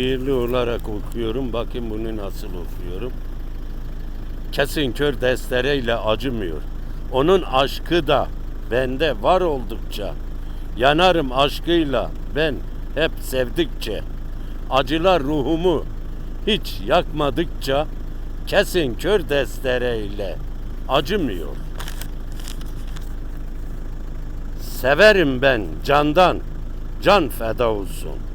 Şiirli olarak okuyorum. Bakın bunu nasıl okuyorum. Kesin kör destereyle acımıyor. Onun aşkı da bende var oldukça. Yanarım aşkıyla ben hep sevdikçe. Acılar ruhumu hiç yakmadıkça kesin kör destereyle acımıyor. Severim ben candan, can feda olsun.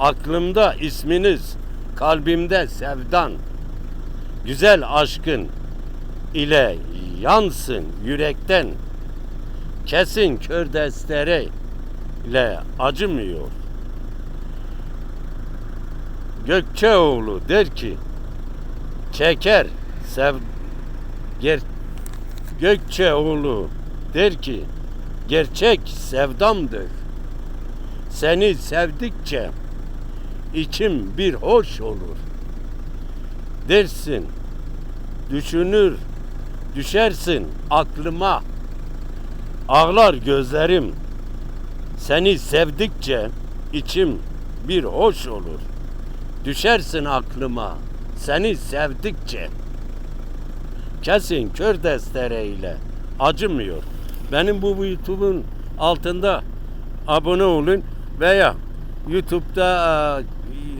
Aklımda isminiz, kalbimde sevdan. Güzel aşkın ile yansın yürekten. Kesin kör destere ile acımıyor. Gökçeoğlu der ki çeker sev ger Gökçeoğlu der ki gerçek sevdamdır. Seni sevdikçe içim bir hoş olur. Dersin, düşünür, düşersin aklıma. Ağlar gözlerim. Seni sevdikçe içim bir hoş olur. Düşersin aklıma seni sevdikçe. Kesin kör destereyle acımıyor. Benim bu YouTube'un altında abone olun veya YouTube'da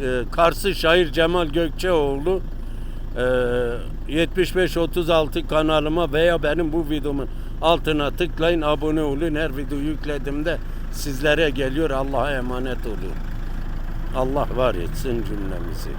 e, Karşı Şair Cemal Gökçeoğlu e, 7536 kanalıma veya benim bu videomun altına tıklayın abone olun. Her video yüklediğimde sizlere geliyor. Allah'a emanet olun. Allah var etsin cümlemizi.